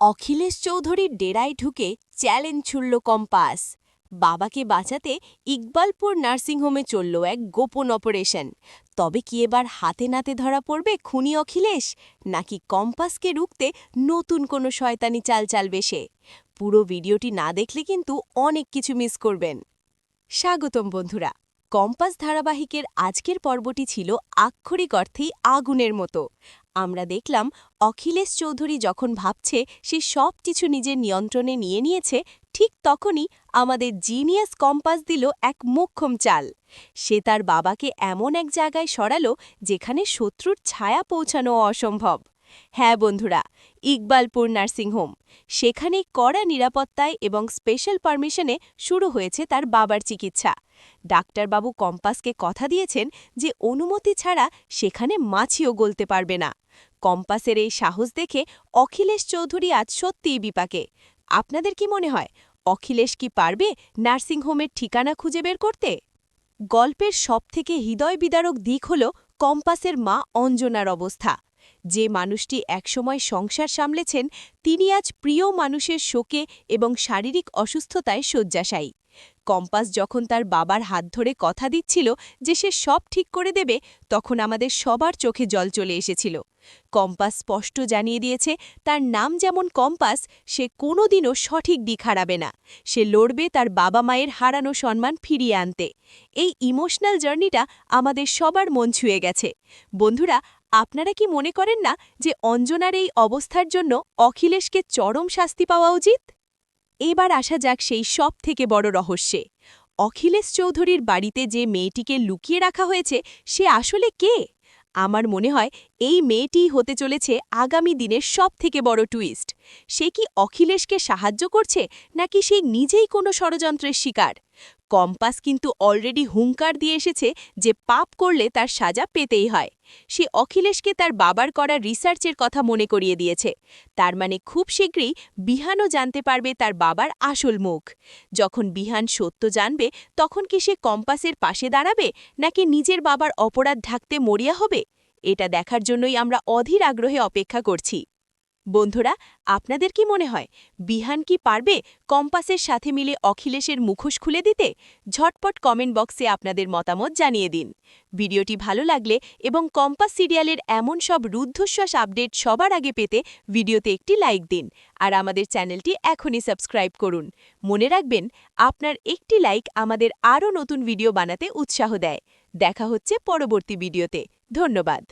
অখিলেশ চৌধুরীর ডেরায় ঢুকে challenge ছুড়ল compass. বাবাকে বাঁচাতে ইকবালপুর নার্সিংহোমে চলল এক গোপন অপারেশন। তবে কি এবার হাতে নাতে ধরা পড়বে খুনি অখিলেশ, নাকি কম্পাসকে রুখতে নতুন কোনো শয়তানি চাল চালবে সে? পুরো ভিডিওটি না দেখলে কিন্তু অনেক কিছু মিস করবেন। স্বাগতম বন্ধুরা, কম্পাস ধারাবাহিকের আজকের পর্বটি ছিল আক্ষরিক অর্থেই আগুনের মতো। আমরা দেখলাম অখিলেশ চৌধুরী যখন ভাবছে সে সব কিছু নিজের নিয়ন্ত্রণে নিয়ে নিয়েছে, ঠিক তখনই আমাদের জিনিয়াস কম্পাস দিল এক মোক্ষম চাল। সে তার বাবাকে এমন এক জায়গায় সরালো যেখানে শত্রুর ছায়া পৌঁছানো অসম্ভব। হ্যাঁ বন্ধুরা, ইকবালপুর নার্সিংহোম সেখানে কড়া নিরাপত্তায় এবং স্পেশাল পারমিশনে শুরু হয়েছে তার বাবার চিকিৎসা। ডাক্তারবাবু কম্পাসকে কথা দিয়েছেন যে অনুমতি ছাড়া সেখানে মাছিও গলতে পারবে না। কম্পাসের এই সাহস দেখে অখিলেশ চৌধুরী আজ সত্যিই বিপাকে। আপনাদের কি মনে হয়, অখিলেশ কি পারবে নার্সিংহোমের ঠিকানা খুঁজে বের করতে? গল্পের সবথেকে হৃদয় বিদারক দিক হল কম্পাসের মা অঞ্জনার অবস্থা। যে মানুষটি একসময় সংসার সামলেছেন তিনি আজ প্রিয় মানুষের শোকে এবং শারীরিক অসুস্থতায় শয্যাশায়ী। কম্পাস যখন তার বাবার হাত ধরে কথা দিচ্ছিল যে সে সব ঠিক করে দেবে, তখন আমাদের সবার চোখে জল চলে এসেছিল। কম্পাস স্পষ্ট জানিয়ে দিয়েছে, তার নাম যেমন কম্পাস, সে কোনোদিনও সঠিক দিক হারাবে না। সে লড়বে তার বাবা মায়ের হারানো সম্মান ফিরিয়ে আনতে। এই ইমোশনাল জার্নিটা আমাদের সবার মন ছুঁয়ে গেছে। বন্ধুরা, আপনারা কি মনে করেন না যে অঞ্জনার এই অবস্থার জন্য অখিলেশকে চরম শাস্তি পাওয়া উচিত? এবার আসা যাক সেই সব থেকে বড় রহস্যে। অখিলেশ চৌধুরীর বাড়িতে যে মেয়েটিকে লুকিয়ে রাখা হয়েছে, সে আসলে কে? আমার মনে হয় এই মেয়েটিই হতে চলেছে আগামী দিনের সব থেকে বড় টুইস্ট। সে কি অখিলেশকে সাহায্য করছে, নাকি সে নিজেই কোনো ষড়যন্ত্রের শিকার? কম্পাস কিন্তু অলরেডি হুঙ্কার দিয়ে এসেছে যে পাপ করলে তার সাজা পেতেই হয়। সে অখিলেশকে তার বাবার করা রিসার্চের কথা মনে করিয়ে দিয়েছে। তার মানে খুব শীঘ্রই বিহানও জানতে পারবে তার বাবার আসল মুখ। যখন বিহান সত্য জানবে, তখন কি সে কম্পাসের পাশে দাঁড়াবে, নাকি নিজের বাবার অপরাধ ঢাকতে মরিয়া হবে? এটা দেখার জন্যই আমরা অধীর আগ্রহে অপেক্ষা করছি। বন্ধুরা, আপনাদের কি মনে হয়, বিহান কি পারবে কম্পাসের সাথে মিলে অখিলেশের মুখোশ খুলে দিতে? ঝটপট কমেন্ট বক্সে আপনাদের মতামত জানিয়ে দিন। ভিডিওটি ভালো লাগলে এবং কম্পাস সিরিয়ালের এমন সব রুদ্ধশ্বাস আপডেট সবার আগে পেতে ভিডিওতে একটি লাইক দিন আর আমাদের চ্যানেলটি এখনই সাবস্ক্রাইব করুন। মনে রাখবেন, আপনার একটি লাইক আমাদের আরও নতুন ভিডিও বানাতে উৎসাহ দেয়। দেখা হচ্ছে পরবর্তী ভিডিওতে। ধন্যবাদ।